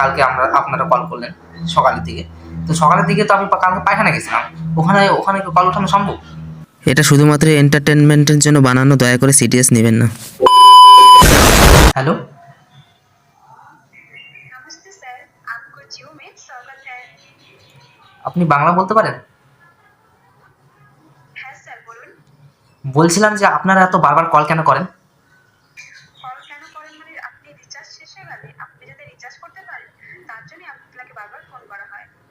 কালকে আমরা আপনারা কল করলেন সকালের দিকে। তো সকালের দিকে তো আমি কালকে পায়খানা গেছিলাম। ওখানে ওখানে কল ওঠানো সম্ভব? এটা শুধুমাত্র এন্টারটেনমেন্টের জন্য বানানো দয়া করে সিরিয়াস নেবেন না। হ্যালো আপনি বাংলা বলতে পারেন? বলছিলাম যে আপনারা এত বারবার কল কেন করেন?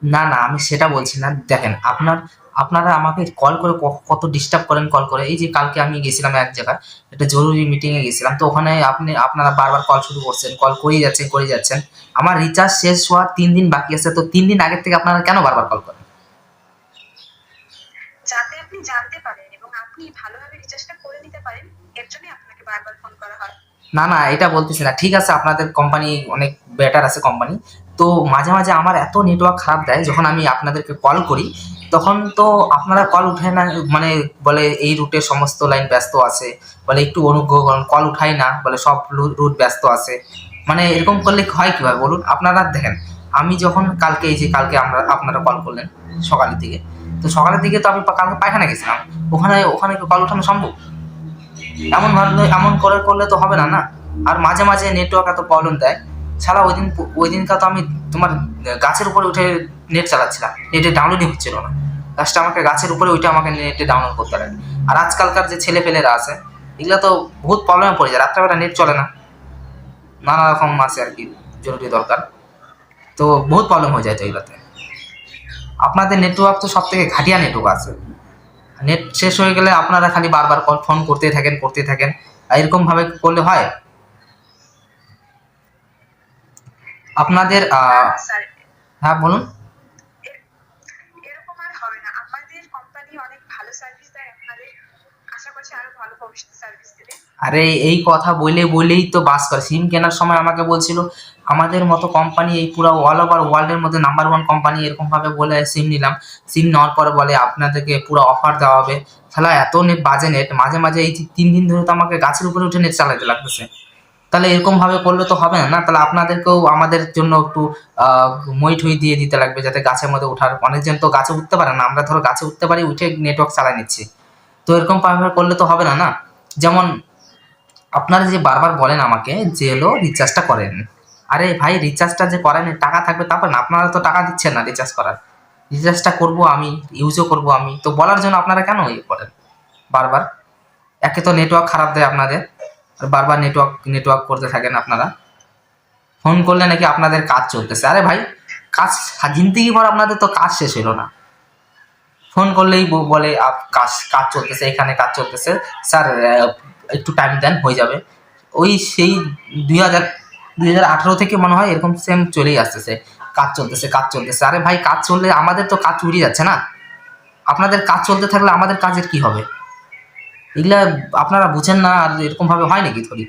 না না আমি সেটা বলছি না। দেখেন আপনার আপনারা আমাকে কল করে কত ডিস্টার্ব করেন কল করে। এই যে কালকে আমি গেছিলাম এক জায়গায় একটা জরুরি মিটিংয়ে গেছিলাম তো ওখানে আপনি আপনারা বারবার কল শুরু করছেন কল করেই যাচ্ছেন করে যাচ্ছেন। আমার রিচার্জ শেষ হওয়ার তিন দিন বাকি আছে তো তিন দিন আগের থেকে আপনারা কেন বারবার কল করেন? যাতে আপনি জানতে পারেন এবং আপনি ভালোভাবে রিচার্জটা করে নিতে পারেন এর জন্য আপনাকে বারবার ফোন করা হয়। না না এটা বলতেছি না। ঠিক আছে আপনাদের কোম্পানি অনেক বেটার আছে কোম্পানি তো মাঝে মাঝে আমার এত নেটওয়ার্ক খারাপ দেয়, যখন আমি আপনাদেরকে কল করি, তখন তো আপনারা কল উঠে না মানে বলে এই রুটের সমস্ত লাইন ব্যস্ত আছে, বলে একটু অনুগ্রহ করুন কল উঠাই না, বলে সব রুট ব্যস্ত আছে। মানে এরকম করলে হয় কীভাবে বলুন? আপনারা দেখেন, আমি যখন কালকে এই যে কালকে আমরা, আপনারা কল করলেন সকালের দিকে, তো সকালের দিকে তো আমি কালকে পায়খানা গেছিলাম। ওখানে ওখানে কল উঠানো সম্ভব? এমন ভাবে, এমন করে করলে তো হবে না না? আর মাঝে মাঝে নেটওয়ার্ক এত প্রবলেম দেয় ছাড়া ওই দিন ওই দিনকার তো আমি তোমার গাছের উপরে উঠে নেট চালাচ্ছিলাম। নেটে ডাউনলোডই হচ্ছিল না। লাস্টে আমাকে গাছের উপরে ওইটা আমাকে নেটে ডাউনলোড করতে লাগে আর আজকালকার যে ছেলে পেলেরা আছে, এগুলো তো বহুত প্রবলেমে পড়ে যায়। রাত্রেবেলা নেট চলে না। নানা রকম আছে আর কি, জরুরি দরকার। তো বহুত প্রবলেম হয়ে যায় তো এগুলোতে। আপনাদের নেটওয়ার্ক তো সব থেকে ঘাটিয়া নেটওয়ার্ক আছে। নেট শেষ হয়ে গেলে আপনারা খালি বারবার কল ফোন করতেই থাকেন করতেই থাকেন। আর এরকম ভাবে করলে হয়? আপনাদের আহ, হ্যাঁ বলুন। এরকম আর হবে না। আমাদের কোম্পানি অনেক ভালো সার্ভিস দেয়। আপনাদের আশা করছি আরও ভালো ভবিষ্যতে সার্ভিস দেবে। আরে এই কথা বলে বলেই তো বাস করে। সিম কেনার সময় আমাকে বলছিল আমাদের মতো কোম্পানি এই পুরো অল ওভার ওয়ার্ল্ডের মধ্যে নাম্বার ওয়ান কোম্পানি এরকম ভাবে বলে সিম নিলাম। সিম নেওয়ার পরে বলে আপনাদেরকে পুরো অফার দেওয়া হবে। তাহলে এত নেট বাজে নেট মাঝে মাঝে এই তিন দিন ধরে তো আমাকে গাছের উপরে উঠে নেট চালাতে লাগতেছে। তাহলে এরকম ভাবে করলে তো হবে না না? তাহলে আপনাদেরকেও আমাদের জন্য একটু মই ঠুই দিয়ে দিতে লাগবে যাতে গাছের মধ্যে ওঠার অনেকজন তো গাছে উঠতে পারে না, আমরা ধরো গাছে উঠতে পারি, উঠে নেটওয়ার্ক চালাই নিচ্ছি। তো এরকম ভাবে করলে তো হবে না না? যেমন আপনারা যে বারবার বলেন আমাকে যে হলো রিচার্জটা করেন, আরে ভাই রিচার্জটা যে করেন, টাকা থাকবে তারপর না, আপনারা তো টাকা দিচ্ছেন না রিচার্জ করার। রিচার্জটা করব আমি ইউজও করব আমি, তো বলার জন্য আপনারা কেন ইয়ে করেন? বারবার। একে তো নেটওয়ার্ক খারাপ দেয় আপনাদের। আর বারবার নেটওয়ার্ক নেটওয়ার্ক করতে থাকেন আপনারা। ফোন করলে নাকি আপনাদের কাজ চলতেছে। আরে ভাই, কাজ, জিন্দিগি ভর আপনাদের তো কাজ শেষ হলো না। ফোন করলেই বলে কাজ কাজ চলতেছে, এখানে কাজ চলতেছে। স্যার একটু টাইম দেন, হয়ে যাবে। ওই সেই দুই হাজার দুই হাজার আঠারো থেকে মনে হয় এরকম সেম চলেই আসতেছে। কাজ চলতেছে কাজ চলতেছে। আরে ভাই, কাজ চললে আমাদের তো কাজ উড়ে যাচ্ছে না। আপনাদের কাজ চলতে থাকলে আমাদের কাজের কি হবে? এগুলা আপনারা বুঝেন না আর এরকম ভাবে হয় নাকি থরি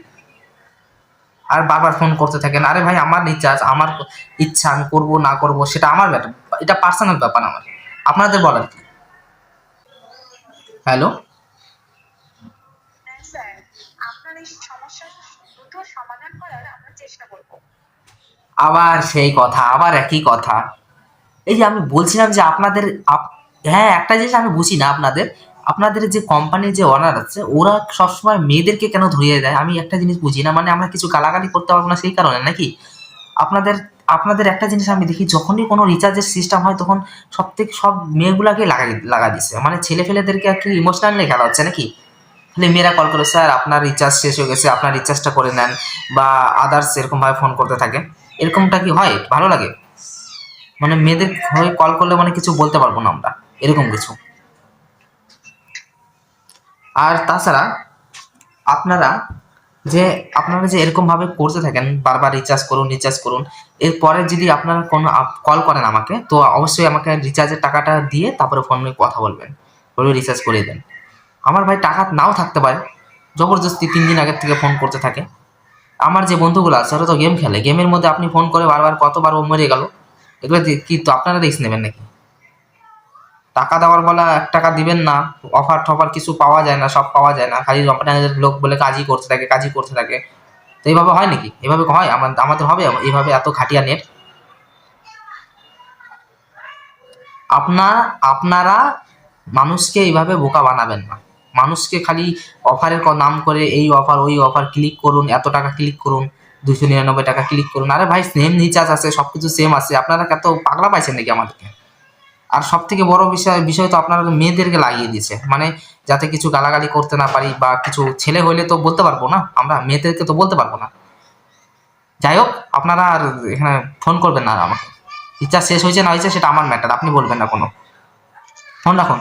আর বারবার ফোন করতে থাকেন আরে ভাই আমার রিচার্জ আমার ইচ্ছা আমি করব না করব সেটা আমার ব্যাপার এটা পার্সোনাল ব্যাপার আমার। আপনাদের বলার কি? হ্যালো হ্যাঁ আবার সেই কথা আবার একই কথা। এই যে আমি বলছিলাম যে আপনাদের আপ- হ্যাঁ একটা জিনিস আমি বুঝি না আপনাদের আপনাদের যে কোম্পানির যে ওনার আছে, ওরা সবসময় মেয়েদেরকে কেন ধরিয়ে দেয়? আমি একটা জিনিস বুঝি না মানে আমরা কিছু গালাগালি করতে পারব না সেই কারণে, নাকি? আপনাদের আপনাদের একটা জিনিস আমি দেখি, যখনই কোনো রিচার্জের সিস্টেম হয়, তখন সব থেকে সব মেয়েগুলাকে লাগাই, লাগা দিচ্ছে মানে ছেলে ফেলেদেরকে আর কি ইমোশনালি খেলা হচ্ছে, নাকি? তাহলে মেয়েরা কল করে, স্যার, আপনার রিচার্জ শেষ হয়ে গেছে, আপনার রিচার্জটা করে নেন। বা আদার্স এরকমভাবে ফোন করতে থাকে। এরকমটা কি হয়? ভালো লাগে? মানে মেয়েদের হয়ে কল করলে মানে কিছু বলতে পারব না আমরা, এরকম কিছু। আর তাছাড়া আপনারা যে আপনারা যে এরকম ভাবে করতে থাকেন, বারবার রিচার্জ করুন রিচার্জ করুন, এরপরে যদি আপনারা কোনো কল করেন আমাকে, তো অবশ্যই আমাকে রিচার্জের টাকাটা দিয়ে তারপরে ফোনে কথা বলবেন বলবে রিচার্জ করিয়ে দেন। আমার ভাই টাকা নাও থাকতে পারে, জবরদস্তি তিন দিন আগের থেকে ফোন করতে থাকে। আমার যে বন্ধুগুলো আছে, ওরা তো গেম খেলে গেমের মধ্যে আপনি ফোন করে বারবার, কতবার ও মরে গেল, এগুলো কি তো আপনারা রিস্ক নেবেন নাকি? টাকা দেওয়ার বলা এক টাকা দিবেন না অফার টফার কিছু পাওয়া যায় না, সব পাওয়া যায় না। খালি রম্পাটাঙ্গের লোক বলে কাজই করতে থাকে, কাজই করতে থাকে। তো এইভাবে হয় নাকি? এভাবে হয়? আমাদের হবে? এইভাবে এত খাটিয়া নেট? আপনার আপনারা মানুষকে এইভাবে বোকা বানাবেন না। মানুষকে খালি অফারের নাম করে এই অফার ওই অফার ক্লিক করুন, এত টাকা ক্লিক করুন দুশো নিরানব্বই টাকা ক্লিক করুন। আরে ভাই সেম রিচার্জ আছে সব কিছু সেম আছে। আপনারা কত পাগলা পাইছেন নাকি আমাদেরকে? আর সব থেকে বড় বিষয় বিষয় তো আপনারা মেয়েদেরকে লাগিয়ে দিয়েছে। মানে যাতে কিছু গালাগালি করতে না পারি বা কিছু ছেলে হইলে তো বলতে পারব না। আমরা মেয়েদেরকে তো বলতে পারব না। যাই হোক, আপনারা আর এখানে ফোন করবেন না আমাকে। ইচ্ছা শেষ হয়েছে না হয়েছে সেটা আমার ম্যাটার আপনি বলবেন না কোনো। ফোন রাখুন।